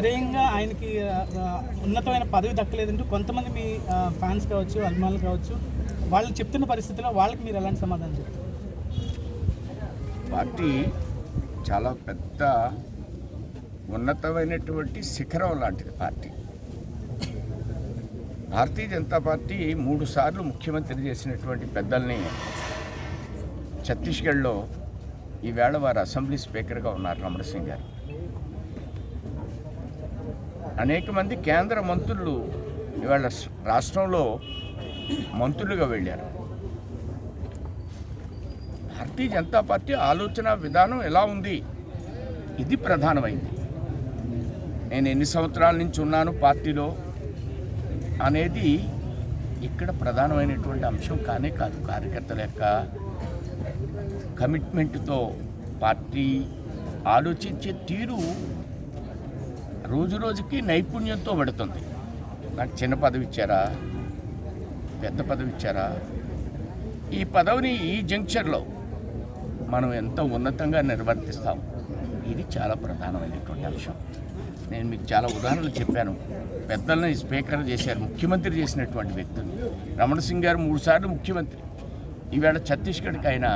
సరైనంగా ఆయనకి ఉన్నతమైన పదవి దక్కలేదంటూ కొంతమంది మీ ఫ్యాన్స్ కావచ్చు అభిమానులు కావచ్చు వాళ్ళు చెప్తున్న పరిస్థితిలో వాళ్ళకి మీరు ఎలాంటి సమాధానం చెప్తారు? పార్టీ చాలా పెద్ద ఉన్నతమైనటువంటి శిఖరం లాంటిది పార్టీ. భారతీయ జనతా పార్టీ మూడు సార్లు ముఖ్యమంత్రి చేసినటువంటి పెద్దల్ని ఛత్తీస్గఢ్లో ఈవేళ వారు అసెంబ్లీ స్పీకర్గా ఉన్నారు రమణ సింగ్ గారు. అనేక మంది కేంద్ర మంత్రులు ఇవాళ రాష్ట్రంలో మంత్రులుగా వెళ్ళారు. భారతీయ జనతా పార్టీ ఆలోచన విధానం ఎలా ఉంది? ఇది ప్రధానమైంది. నేను ఎన్ని సంవత్సరాల నుంచి ఉన్నాను పార్టీలో అనేది ఇక్కడ ప్రధానమైనటువంటి అంశం కానే కాదు. కార్యకర్తల యొక్క కమిట్మెంట్తో పార్టీ ఆలోచించే తీరు రోజు రోజుకి నైపుణ్యంతో పడుతుంది. నాకు చిన్న పదవి ఇచ్చారా పెద్ద పదవి ఇచ్చారా ఈ పదవిని ఈ జంక్షన్లో మనం ఎంత ఉన్నతంగా నిర్వర్తిస్తాం? ఇది చాలా ప్రధానమైనటువంటి అంశం. నేను మీకు చాలా ఉదాహరణలు చెప్పాను. పెద్దల్ని స్పీకర్ చేశారు ముఖ్యమంత్రి చేసినటువంటి వ్యక్తులు రమణ సింగ్ గారు మూడుసార్లు ముఖ్యమంత్రి. ఈవేళ ఛత్తీస్గఢ్కి ఆయన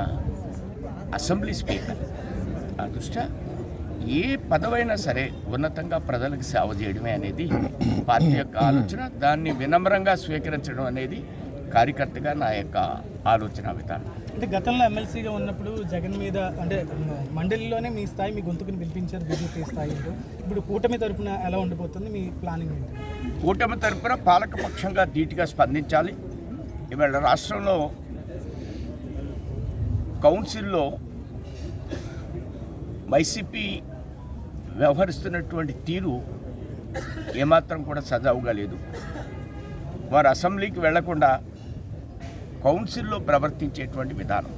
అసెంబ్లీ స్పీకర్. ఆ దృష్ట్యా ఏ పదవైనా సరే ఉన్నతంగా ప్రజలకు సేవ చేయడమే అనేది పార్టీ యొక్క ఆలోచన. దాన్ని వినమ్రంగా స్వీకరించడం అనేది కార్యకర్తగా నా యొక్క ఆలోచన విధానం అంటే గతంలో ఎమ్మెల్సీగా ఉన్నప్పుడు జగన్ మీద అంటే మండలిలోనే మీ స్థాయి మీ గొంతుకుని పిలిపించారు బీజేపీ స్థాయిలో. ఇప్పుడు కూటమి తరపున ఎలా ఉండిపోతుంది మీ ప్లానింగ్ ఏంటి? కూటమి తరపున పాలకపక్షంగా ధీటుగా స్పందించాలి. ఇవాళ రాష్ట్రంలో కౌన్సిల్లో వైసీపీ వ్యవహరిస్తున్నటువంటి తీరు ఏమాత్రం కూడా సజావుగా లేదు. వారు అసెంబ్లీకి వెళ్ళకుండా కౌన్సిల్లో ప్రవర్తించేటువంటి విధానం.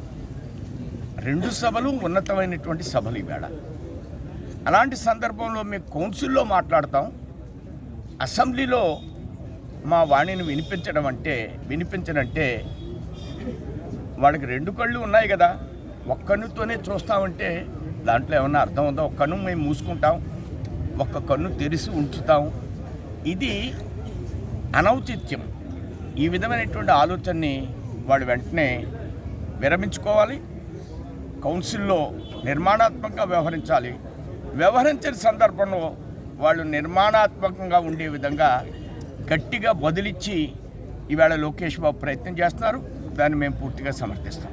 రెండు సభలు ఉన్నతమైనటువంటి సభలు ఇవాళ అలాంటి సందర్భంలో మేము కౌన్సిల్లో మాట్లాడతాం. అసెంబ్లీలో మా వాణిని వినిపించడం అంటే వినిపించడంటే వాళ్ళకి రెండు కళ్ళు ఉన్నాయి కదా. ఒక్క చూస్తామంటే దాంట్లో ఏమన్నా అర్థం ఉందో? ఒక కన్ను మేము మూసుకుంటాం ఒక్క కన్ను తెరిచి ఉంచుతాం. ఇది అనౌచిత్యం. ఈ విధమైనటువంటి ఆలోచనని వాళ్ళు వెంటనే విరమించుకోవాలి. కౌన్సిల్లో నిర్మాణాత్మకంగా వ్యవహరించాలి. వ్యవహరించిన సందర్భంలో వాళ్ళు నిర్మాణాత్మకంగా ఉండే విధంగా గట్టిగా బదిలిచ్చి ఈవేళ లోకేష్ బాబు ప్రయత్నం చేస్తున్నారు. దాన్ని మేము పూర్తిగా సమర్థిస్తాం.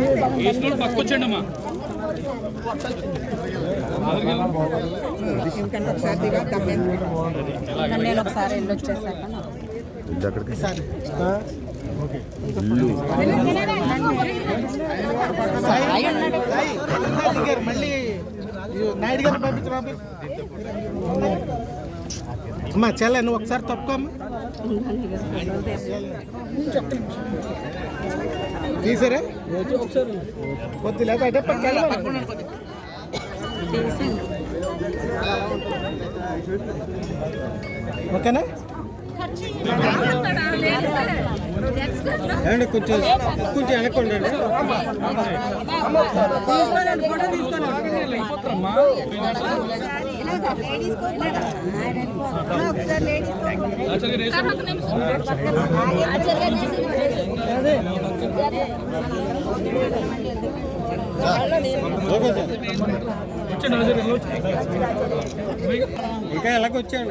అమ్మా థ్యాంక్ యూ ఒకసారి నేను ఒకసారి వెళ్ళి వచ్చేసాక మళ్ళీ నాయుడు గారిని పంపించు అమ్మా చెల్లె నువ్వు ఒకసారి తప్పుకోమ్మా. తీసారా? కొద్ది లేదా? అంటే ఓకేనా? ఏమండి కొంచెం కొంచెం వెనక్కండి ఇంకా ఎలాగొచ్చాయండి పడతారు ఒక్క నిమిషం అలా కావాలి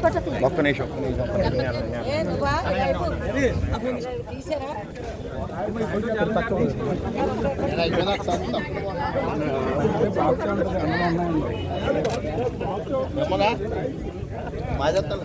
ఒక్క నిమిషం. ఒక్క నిమిషం ఏ నువ్వా? తీసారా మా చెప్తాను